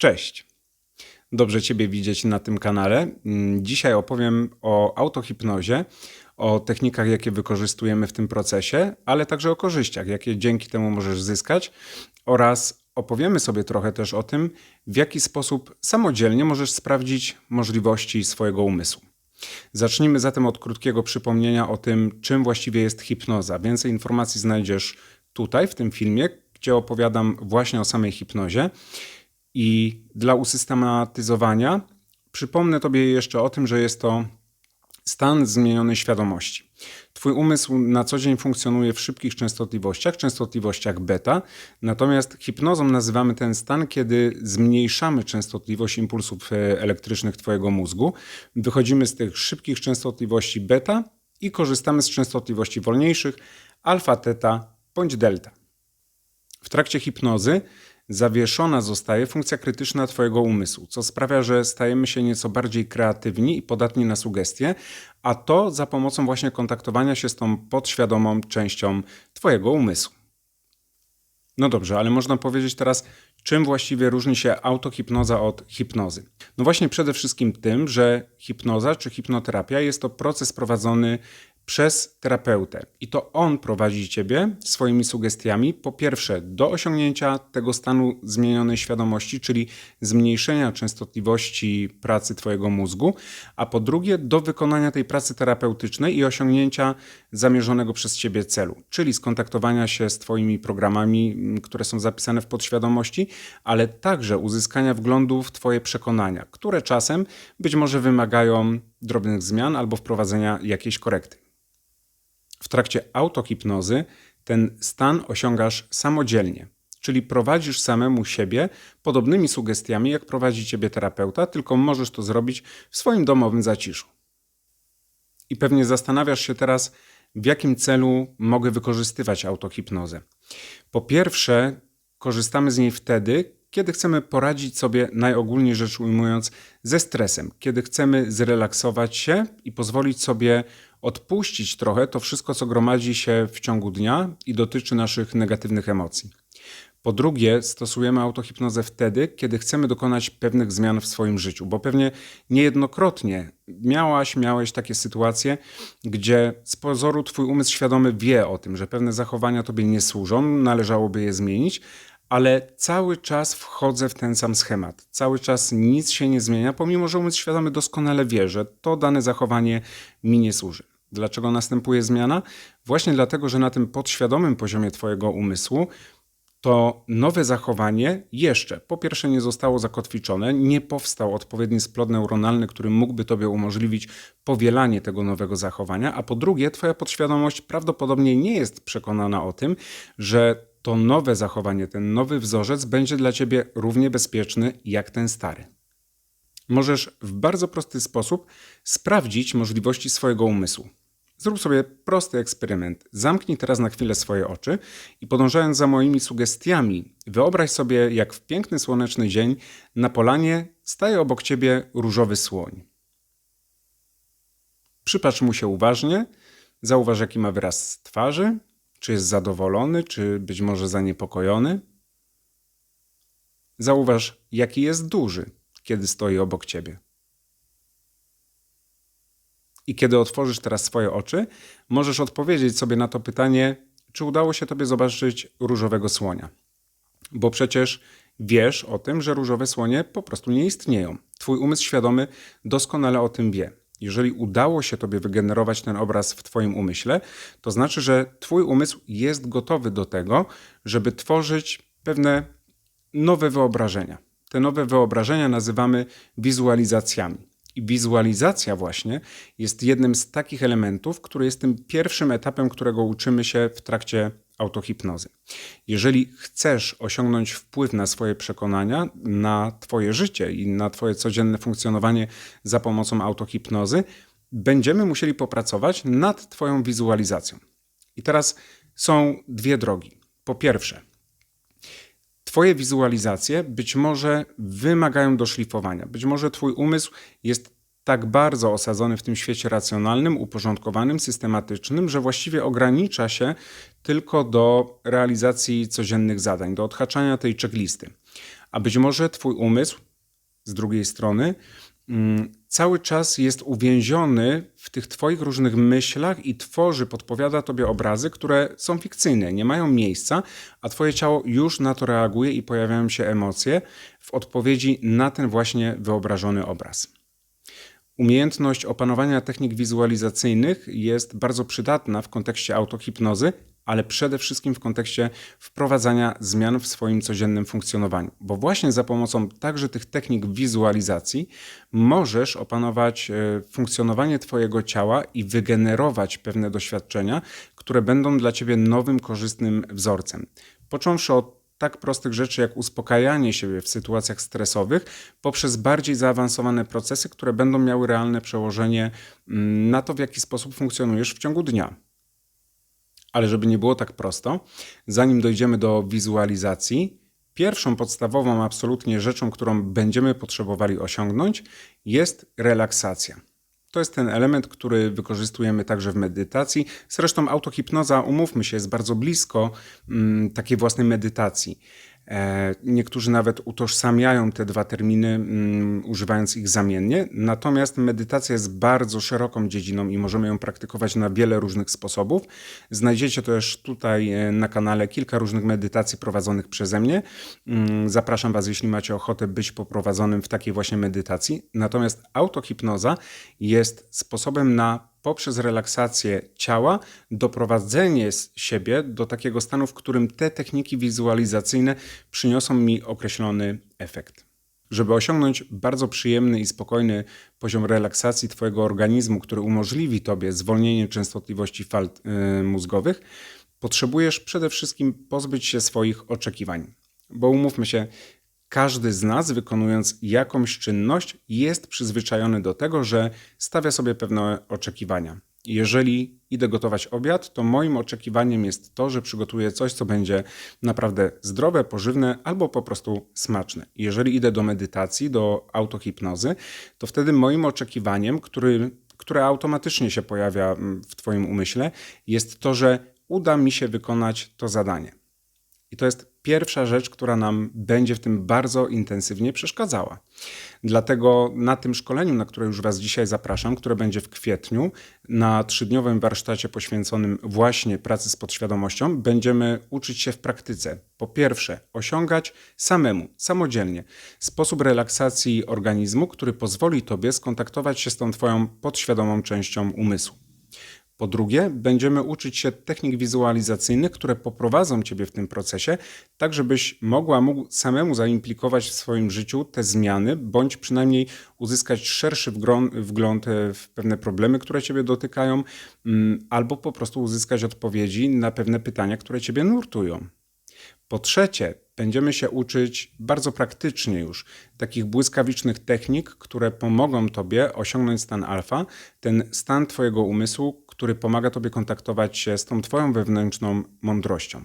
Cześć. Dobrze Ciebie widzieć na tym kanale. Mm, Dzisiaj opowiem o autohipnozie, o technikach, jakie wykorzystujemy w tym procesie, ale także o korzyściach, jakie dzięki temu możesz zyskać oraz opowiemy sobie trochę też o tym, w jaki sposób samodzielnie możesz sprawdzić możliwości swojego umysłu. Zacznijmy zatem od krótkiego przypomnienia o tym, czym właściwie jest hipnoza. Więcej informacji znajdziesz tutaj, w tym filmie, gdzie opowiadam właśnie o samej hipnozie. I dla usystematyzowania przypomnę Tobie jeszcze o tym, że jest to stan zmienionej świadomości. Twój umysł na co dzień funkcjonuje w szybkich częstotliwościach, częstotliwościach beta, natomiast hipnozą nazywamy ten stan, kiedy zmniejszamy częstotliwość impulsów e, elektrycznych Twojego mózgu. Wychodzimy z tych szybkich częstotliwości beta i korzystamy z częstotliwości wolniejszych alfa, teta bądź delta. W trakcie hipnozy zawieszona zostaje funkcja krytyczna Twojego umysłu, co sprawia, że stajemy się nieco bardziej kreatywni i podatni na sugestie, a to za pomocą właśnie kontaktowania się z tą podświadomą częścią Twojego umysłu. No dobrze, ale można powiedzieć teraz, czym właściwie różni się autohipnoza od hipnozy? No właśnie przede wszystkim tym, że hipnoza czy hipnoterapia jest to proces prowadzony przez terapeutę. I to on prowadzi ciebie swoimi sugestiami, po pierwsze, do osiągnięcia tego stanu zmienionej świadomości, czyli zmniejszenia częstotliwości pracy twojego mózgu, a po drugie, do wykonania tej pracy terapeutycznej i osiągnięcia zamierzonego przez ciebie celu, czyli skontaktowania się z twoimi programami, które są zapisane w podświadomości, ale także uzyskania wglądu w twoje przekonania, które czasem być może wymagają drobnych zmian albo wprowadzenia jakiejś korekty. W trakcie autohipnozy ten stan osiągasz samodzielnie, czyli prowadzisz samemu siebie podobnymi sugestiami, jak prowadzi ciebie terapeuta, tylko możesz to zrobić w swoim domowym zaciszu. I pewnie zastanawiasz się teraz, w jakim celu mogę wykorzystywać autohipnozę. Po pierwsze, korzystamy z niej wtedy, kiedy chcemy poradzić sobie, najogólniej rzecz ujmując, ze stresem, kiedy chcemy zrelaksować się i pozwolić sobie odpuścić trochę to wszystko, co gromadzi się w ciągu dnia i dotyczy naszych negatywnych emocji. Po drugie, stosujemy autohipnozę wtedy, kiedy chcemy dokonać pewnych zmian w swoim życiu, bo pewnie niejednokrotnie miałaś, miałeś takie sytuacje, gdzie z pozoru twój umysł świadomy wie o tym, że pewne zachowania tobie nie służą, należałoby je zmienić, ale cały czas wchodzę w ten sam schemat. Cały czas nic się nie zmienia, pomimo że umysł świadomy doskonale wie, że to dane zachowanie mi nie służy. Dlaczego następuje zmiana? Właśnie dlatego, że na tym podświadomym poziomie Twojego umysłu to nowe zachowanie jeszcze po pierwsze nie zostało zakotwiczone, nie powstał odpowiedni splot neuronalny, który mógłby Tobie umożliwić powielanie tego nowego zachowania, a po drugie, Twoja podświadomość prawdopodobnie nie jest przekonana o tym, że to nowe zachowanie, ten nowy wzorzec będzie dla Ciebie równie bezpieczny jak ten stary. Możesz w bardzo prosty sposób sprawdzić możliwości swojego umysłu. Zrób sobie prosty eksperyment. Zamknij teraz na chwilę swoje oczy i podążając za moimi sugestiami, wyobraź sobie, jak w piękny słoneczny dzień na polanie staje obok ciebie różowy słoń. Przypatrz mu się uważnie, zauważ, jaki ma wyraz twarzy, czy jest zadowolony, czy być może zaniepokojony. Zauważ, jaki jest duży, kiedy stoi obok ciebie. I kiedy otworzysz teraz swoje oczy, możesz odpowiedzieć sobie na to pytanie, czy udało się tobie zobaczyć różowego słonia. Bo przecież wiesz o tym, że różowe słonie po prostu nie istnieją. Twój umysł świadomy doskonale o tym wie. Jeżeli udało się tobie wygenerować ten obraz w twoim umyśle, to znaczy, że twój umysł jest gotowy do tego, żeby tworzyć pewne nowe wyobrażenia. Te nowe wyobrażenia nazywamy wizualizacjami. I wizualizacja właśnie jest jednym z takich elementów, który jest tym pierwszym etapem, którego uczymy się w trakcie autohipnozy. Jeżeli chcesz osiągnąć wpływ na swoje przekonania, na Twoje życie i na Twoje codzienne funkcjonowanie za pomocą autohipnozy, będziemy musieli popracować nad Twoją wizualizacją. I teraz są dwie drogi. Po pierwsze, Twoje wizualizacje być może wymagają doszlifowania. Być może Twój umysł jest tak bardzo osadzony w tym świecie racjonalnym, uporządkowanym, systematycznym, że właściwie ogranicza się tylko do realizacji codziennych zadań, do odhaczania tej checklisty. a być może Twój umysł z drugiej strony cały czas jest uwięziony w tych Twoich różnych myślach i tworzy, podpowiada Tobie obrazy, które są fikcyjne, nie mają miejsca, a Twoje ciało już na to reaguje i pojawiają się emocje w odpowiedzi na ten właśnie wyobrażony obraz. Umiejętność opanowania technik wizualizacyjnych jest bardzo przydatna w kontekście autohipnozy, ale przede wszystkim w kontekście wprowadzania zmian w swoim codziennym funkcjonowaniu. Bo właśnie za pomocą także tych technik wizualizacji możesz opanować e, funkcjonowanie Twojego ciała i wygenerować pewne doświadczenia, które będą dla Ciebie nowym, korzystnym wzorcem. Począwszy od tak prostych rzeczy jak uspokajanie siebie w sytuacjach stresowych, poprzez bardziej zaawansowane procesy, które będą miały realne przełożenie mm, na to, w jaki sposób funkcjonujesz w ciągu dnia. Ale żeby nie było tak prosto, zanim dojdziemy do wizualizacji, pierwszą podstawową absolutnie rzeczą, którą będziemy potrzebowali osiągnąć, jest relaksacja. To jest ten element, który wykorzystujemy także w medytacji. Zresztą autohipnoza, umówmy się, jest bardzo blisko mm, takiej własnej medytacji. E, niektórzy nawet utożsamiają te dwa terminy, mm, używając ich zamiennie. Natomiast medytacja jest bardzo szeroką dziedziną i możemy ją praktykować na wiele różnych sposobów. Znajdziecie też tutaj e, na kanale kilka różnych medytacji prowadzonych przeze mnie. Mm, zapraszam Was, jeśli macie ochotę być poprowadzonym w takiej właśnie medytacji. Natomiast autohipnoza jest sposobem na poprzez relaksację ciała doprowadzenie siebie do takiego stanu, w którym te techniki wizualizacyjne przyniosą mi określony efekt. Żeby osiągnąć bardzo przyjemny i spokojny poziom relaksacji Twojego organizmu, który umożliwi Tobie zwolnienie częstotliwości fal yy, mózgowych, potrzebujesz przede wszystkim pozbyć się swoich oczekiwań. Bo umówmy się, każdy z nas, wykonując jakąś czynność, jest przyzwyczajony do tego, że stawia sobie pewne oczekiwania. Jeżeli idę gotować obiad, to moim oczekiwaniem jest to, że przygotuję coś, co będzie naprawdę zdrowe, pożywne albo po prostu smaczne. Jeżeli idę do medytacji, do autohipnozy, to wtedy moim oczekiwaniem, który, które automatycznie się pojawia mm, w Twoim umyśle, jest to, że uda mi się wykonać to zadanie. I to jest pierwsza rzecz, która nam będzie w tym bardzo intensywnie przeszkadzała. Dlatego na tym szkoleniu, na które już Was dzisiaj zapraszam, które będzie w kwietniu, na trzydniowym warsztacie poświęconym właśnie pracy z podświadomością, będziemy uczyć się w praktyce. Po pierwsze, osiągać samemu, samodzielnie sposób relaksacji organizmu, który pozwoli Tobie skontaktować się z tą Twoją podświadomą częścią umysłu. Po drugie, będziemy uczyć się technik wizualizacyjnych, które poprowadzą Ciebie w tym procesie, tak żebyś mogła mógł samemu zaimplikować w swoim życiu te zmiany, bądź przynajmniej uzyskać szerszy wgląd e, w pewne problemy, które Ciebie dotykają, mm, albo po prostu uzyskać odpowiedzi na pewne pytania, które Ciebie nurtują. Po trzecie, będziemy się uczyć bardzo praktycznie już takich błyskawicznych technik, które pomogą Tobie osiągnąć stan alfa, ten stan Twojego umysłu, który pomaga Tobie kontaktować się z tą Twoją wewnętrzną mądrością.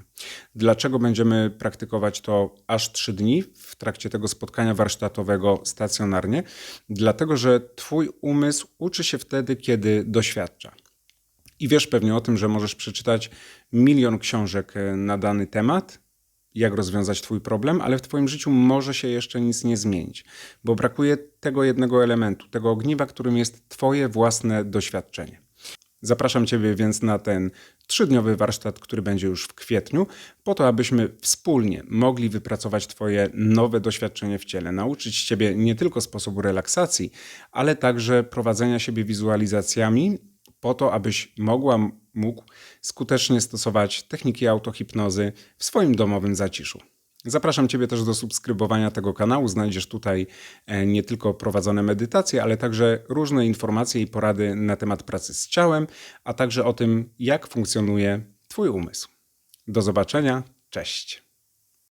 Dlaczego będziemy praktykować to aż trzy dni w trakcie tego spotkania warsztatowego stacjonarnie? Dlatego, że Twój umysł uczy się wtedy, kiedy doświadcza. I wiesz pewnie o tym, że możesz przeczytać milion książek na dany temat, jak rozwiązać Twój problem, ale w Twoim życiu może się jeszcze nic nie zmienić, bo brakuje tego jednego elementu, tego ogniwa, którym jest Twoje własne doświadczenie. Zapraszam Ciebie więc na ten trzydniowy warsztat, który będzie już w kwietniu, po to, abyśmy wspólnie mogli wypracować Twoje nowe doświadczenie w ciele, nauczyć Ciebie nie tylko sposobu relaksacji, ale także prowadzenia siebie wizualizacjami, po to, abyś mogła, mógł skutecznie stosować techniki autohipnozy w swoim domowym zaciszu. Zapraszam Ciebie też do subskrybowania tego kanału. Znajdziesz tutaj e, nie tylko prowadzone medytacje, ale także różne informacje i porady na temat pracy z ciałem, a także o tym, jak funkcjonuje Twój umysł. Do zobaczenia, cześć.